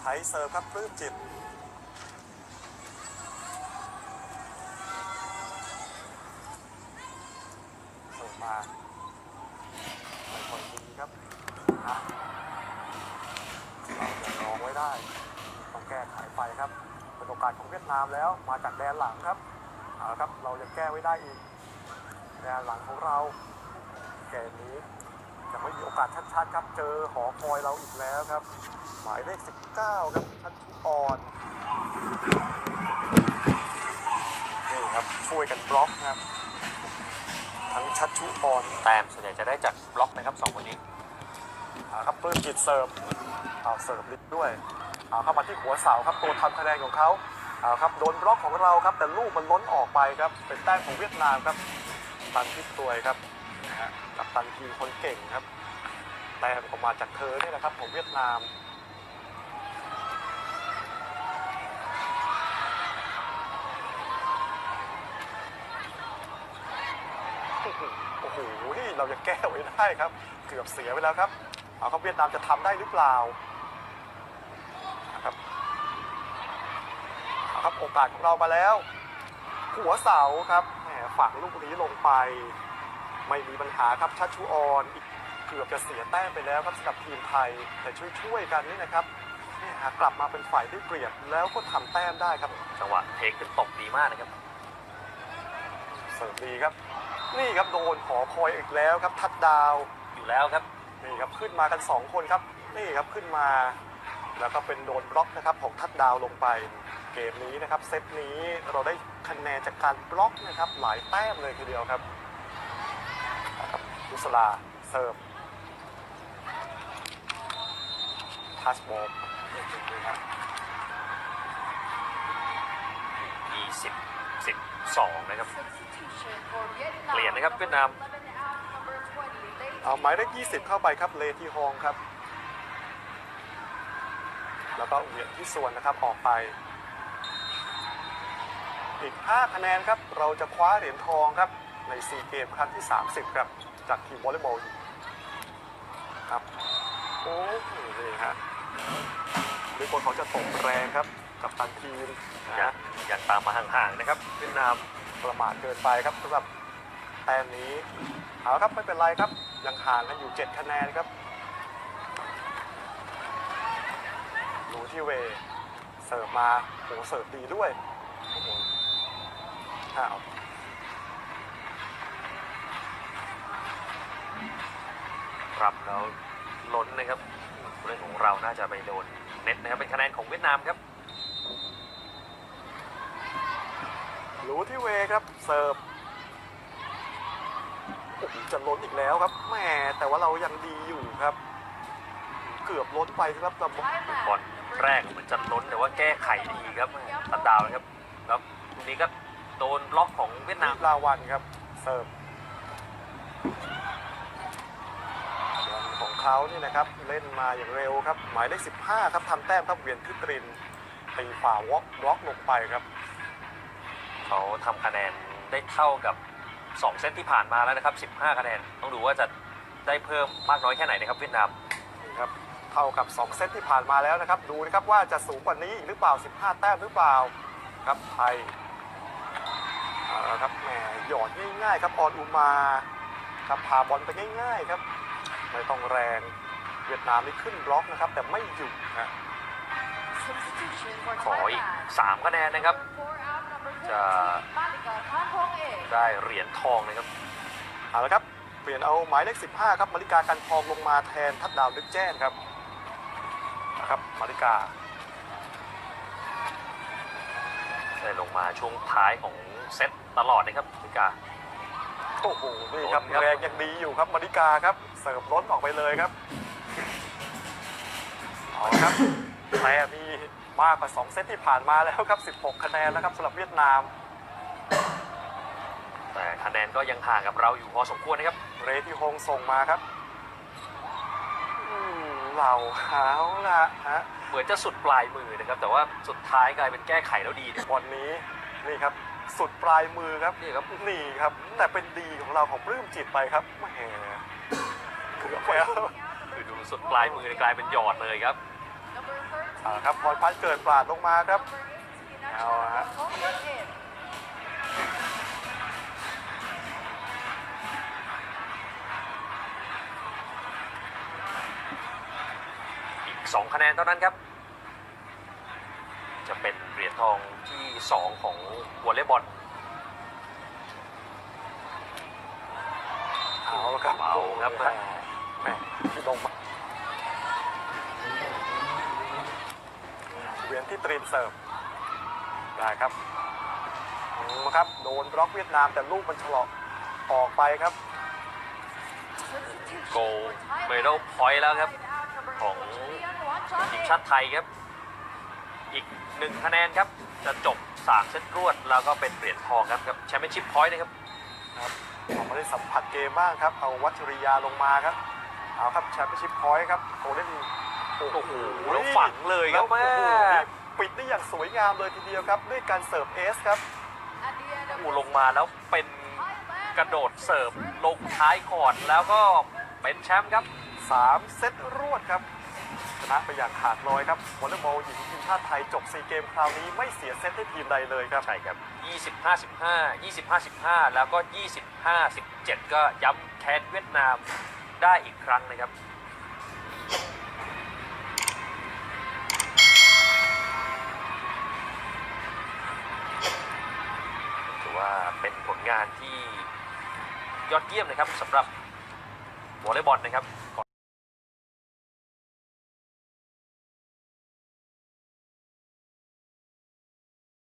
ไทยเซิร์ฟครับปลื้มจิต เสิร์ฟมาไม่ค่อยดีครับอะเราจะรองไว้ได้ ต้องแก้ไขไปครับเป็นโอกาสของเวียดนามแล้ว มาจากแดนหลังครับเอาละครับ เรายังแก้ไว้ได้อีกแดนหลังของเราเกมนี้ จะไม่มีโอกาสชัดๆครับ เจอหอคอยเราอีกแล้วครับ หมายเลข 19 ครับชัดชุออนนี่ครับช่วยกันบล็อกนะครับ ทั้งชัดชุออนแต้มส่วนใหญ่จะได้จากบล็อกนะครับสองคนนี้เอาครับปลื้มจิตเสิร์ฟเอาเสิร์ฟลิดด้วยเอาเข้ามาที่หัวเสาครับตัวทำคะแนนของเขาเอาครับโดนบล็อกของเราครับ แต่ลูกมันล้นออกไปครับ เป็นแต้มของเวียดนามครับตันทิศตัวยครับ นะกับตันทีคนเก่งครับ แต้มออกมาจากเธอเนี่ยนะครับ ของเวียดนามโอ้โหเราจะแก้ไว้ได้ครับ เกือบเสียไปแล้วครับ เอาครับเวียดนามจะทำได้หรือเปล่านะครับเอาครับโอกาสของเรามาแล้ว หัวเสาครับแหมฝังลูกนี้ลงไป ไม่มีปัญหาครับชัชชุออนอีกเกือบจะเสียแต้มไปแล้วครับสำหรับทีมไทย แต่ช่วยๆกันนี่นะครับเนี่ยหากลับมาเป็นฝ่ายได้เปรียบแล้วก็ทำแต้มได้ครับจังหวะเทขึ้นตบดีมากนะครับเสิร์ฟดีครับ นี่ครับโดนหอคอยอีกแล้วครับทัดดาวอยู่แล้วครับนี่ครับขึ้นมากัน 2 คนครับนี่ครับขึ้นมา แล้วก็เป็นโดนบล็อกนะครับของทัดดาวลงไป เกมนี้นะครับเซตนี้เราได้คะแนนจากการบล็อกนะครับหลายแต้มเลยทีเดียวครับ นะครับลุสลาเสิร์ฟทัชบอลนี่ครับ20 12นะครับ เปลี่ยนนะครับเวียดนาม เอาหมายเลข20เข้าไปครับเลทีฮองครับ แล้วก็เหวียนที่ส่วนนะครับออกไป อีก 5 คะแนนครับ เราจะคว้าเหรียญทองครับในซีเกมครั้งที่ 30 ครับ จากทีมวอลเลย์บอลหญิงครับโอ้โหนี่ฮะดูคนเขาจะตกแรงครับกับตันทีมนะอยาฮะอยากตามมาห่างๆนะครับเวียดนามประมาทเกินไปครับสำหรับแต้มนี้เอาครับไม่เป็นไรครับ ยังห่างกันอยู่ 7 คะแนนครับดูที่เวเสิร์ฟมาโอ้เสิร์ฟดีด้วยโอ้โหอ้าว รับแล้วล้นนะครับผู้เล่นของเราน่าจะไปโดนเน็ตนะครับเป็นคะแนนของเวียดนามครับรู้ที่เวย์ครับเสิร์ฟโอ้โหจะล้นอีกแล้วครับแหมแต่ว่าเรายังดีอยู่ครับ เกือบล้นไปครับแต่บอลแรกเหมือนจะล้นแต่ว่าแก้ไขดีครับตัดดาวนะครับแล้วทีนี้ก็โดนบล็อกของเวียดนามลาวันครับเสิร์ฟบอลของ เขานี่นะครับเล่นมาอย่างเร็วครับหมายเลข15 ครับทำแต้มครับเวียนพิตรินตีฝ่าวอกบล็อกลงไปครับ เขาทำคะแนนได้เท่ากับ 2 เซตที่ผ่านมาแล้วนะครับ 15 คะแนน ต้องดูว่าจะได้เพิ่มมากน้อยแค่ไหนนะครับเวียดนามนี่ครับเท่ากับ 2 เซตที่ผ่านมาแล้วนะครับ ดูนะครับว่าจะสูงกว่านี้อีกหรือเปล่า 15 แต้มหรือเปล่าครับไทยเอาละครับแหมหยอดง่ายๆครับออนอุมาครับพาบอลไปง่ายๆครับ ไม่ต้องแรง เวียดนามนี่ขึ้นบล็อกนะครับ แต่ไม่อยู่นะขออีก3คะแนนนะครับ จะได้เหรียญทองนะครับเอาละครับ เปลี่ยนเอาหมายเลข 15 ครับมาริกากันทองลงมาแทนทัดดาวนึกแจ้งครับนะครับมาริกาได้ลงมาช่วงท้ายของเซตตลอดนะครับมิกาโอ้โหนี่ครับล้นครับแรงยังดีอยู่ครับมาริกาครับ เสิร์ฟล้นออกไปเลยครับเอาละครับแต่มีมากกว่า 2 เซตที่ผ่านมาแล้วครับ 16 คะแนนแล้วครับสำหรับเวียดนาม แต่คะแนนก็ยังห่างกับเราอยู่พอสมควรนะครับ เรที่ฮงส่งมาครับอืมเราหาวละฮะเหมือนจะสุดปลายมือนะครับ แต่ว่าสุดท้ายกลายเป็นแก้ไขแล้วดีเนี่ยบอลนี้นี่ครับ สุดปลายมือครับ นี่ครับ นี่ครับ แต่เป็นดีของเราของปลื้มจิตไปครับแหม เกือบแล้วคือดูสุดปลายมือเนี่ยกลายเป็นหยอดเลยครับเอาละครับพรพัฒน์เกิดปราดลงมาครับเอาละฮะอีก 2 คะแนนเท่านั้นครับ จะเป็นเหรียญทองที่ 2 ของวอลเลย์บอลเอาละครับเอาครับแม่แม่ที่ ลงมาเวียนที่เตรียมเสิร์ฟได้ครับอืมครับโดนบล็อกเวียดนามแต่ลูกมันฉลอกออกไปครับ โกลเมดัลพอยต์แล้วครับ ของทีมชาติไทยครับ อีก1คะแนนครับ จะจบ 3 เซตรวด แล้วก็เป็นเหรียญทองครับกับแชมเปี้ยนชิพพอยต์นะครับครับออกมาได้สัมผัสเกมบ้างครับ เอาวัชริยาลงมาครับ เอาครับแชมเปี้ยนชิพพอยต์ครับโกลเด้นโอ้โหแล้วฝังเลยครับแวแม่โอ้โหนี่ปิดได้อย่างสวยงามเลยทีเดียวครับ ด้วยการเสิร์ฟเอสครับโอ้โหลงมาแล้วเป็นกระโดดเสิร์ฟลงท้ายคอร์ดแล้วก็เป็นแชมป์ครับ 3 เซตรวดครับ ชนะไปอย่างขาดลอยครับวอลเลย์บอลหญิงทีมชาติไทยจบ 4 เกมคราวนี้ไม่เสียเซตให้ทีมใดเลยครับ ใช่ครับ 25 15 25 15 แล้วก็ 25 17 ก็ย้ำแค้นเวียดนาม ได้อีกครั้งนะครับถือว่าเป็นผลงานที่ยอดเยี่ยมนะครับสำหรับวอลเลย์บอลนะครับ